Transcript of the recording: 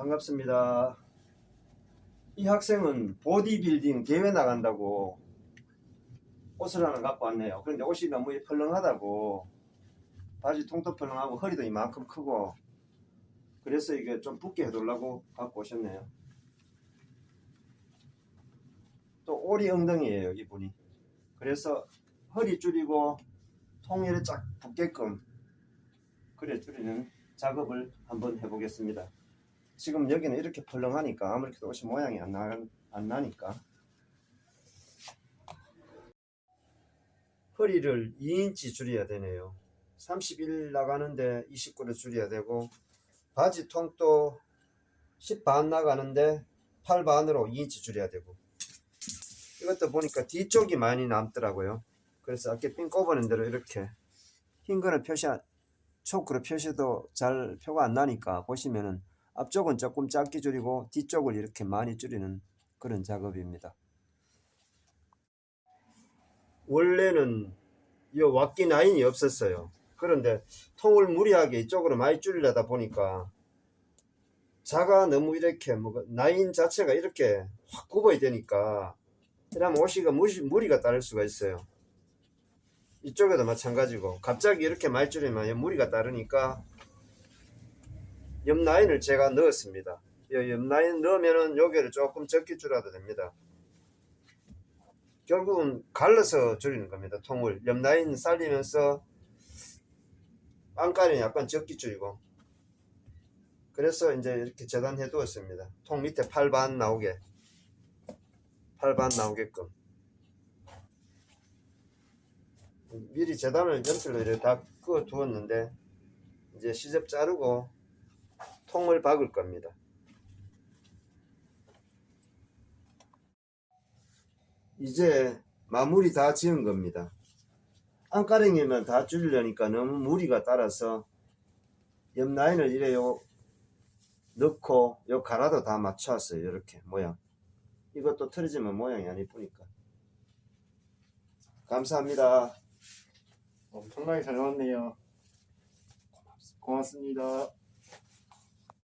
반갑습니다. 이 학생은 보디빌딩 대회 나간다고 옷을 하나 갖고 왔네요. 그런데 옷이 너무 펄렁하다고 바지 통도 펄렁하고 허리도 이만큼 크고 그래서 이게 좀 붓게 해달라고 갖고 오셨네요. 또 오리 엉덩이에요 이분이. 그래서 허리 줄이고 통일에 쫙 붙게끔 그래 줄이는 작업을 한번 해보겠습니다. 지금 여기는 이렇게 펄렁하니까 아무래도 옷이 모양이 안, 나, 안 나니까 허리를 2인치 줄여야 되네요. 31 나가는데 29를 줄여야 되고 바지 통도 10 반 나가는데 8 반으로 2인치 줄여야 되고 이것도 보니까 뒤쪽이 많이 남더라고요. 그래서 아까 핀 꼽아낸 대로 이렇게 흰 거는 표시 초크로 표시도 잘 표가 안 나니까 보시면은 앞쪽은 조금 짧게 줄이고 뒤쪽을 이렇게 많이 줄이는 그런 작업입니다. 원래는 이 왁기 라인이 없었어요. 그런데 통을 무리하게 이쪽으로 많이 줄이려다 보니까 자가 너무 이렇게 뭐 라인 자체가 이렇게 확 굽어야 되니까 이러면 옷이가 무리, 무리가 따를 수가 있어요. 이쪽에도 마찬가지고 갑자기 이렇게 많이 줄이면 무리가 따르니까 옆 라인을 제가 넣었습니다. 이옆 라인 넣으면은 여기를 조금 적게 줄여도 됩니다. 결국은 갈라서 줄이는 겁니다. 통을 옆 라인 살리면서 안까리는 약간 적게 줄이고 그래서 이제 이렇게 재단해 두었습니다. 통 밑에 8반 나오게 8반 나오게끔 미리 재단을 연필로 이렇게 다 그어 두었는데 이제 시접 자르고 통을 박을 겁니다. 이제 마무리 다 지은 겁니다. 안가랭이면 다 줄이려니까 너무 무리가 따라서 옆 라인을 이래요 넣고 요 가라도 다 맞춰왔어요. 이렇게 모양. 이것도 틀어지면 모양이 안 이쁘니까. 감사합니다. 엄청나게 잘 나왔네요. 고맙습니다.